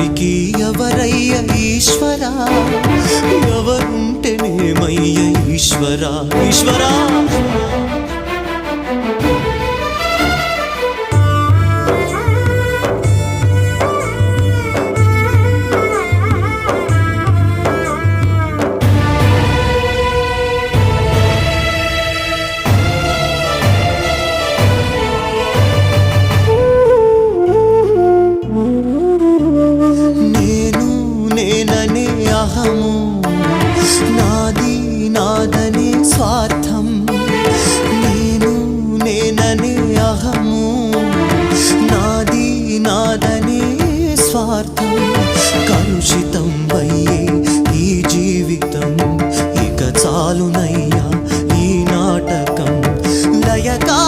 ఎవరికి ఎవరయ్య ఈశ్వరా? ఎవరుంటేనేమయ్య ఈశ్వరా? ఈశ్వరా? Thank you. స్వార్థము నాది నాదని స్వార్థం. నేను నేనని అహము. నాది నాదని స్వార్థం. కలుషితం అయ్యే ఈ జీవితం. ఇక చాలునయ్యా ఈ నాటకం. లయకా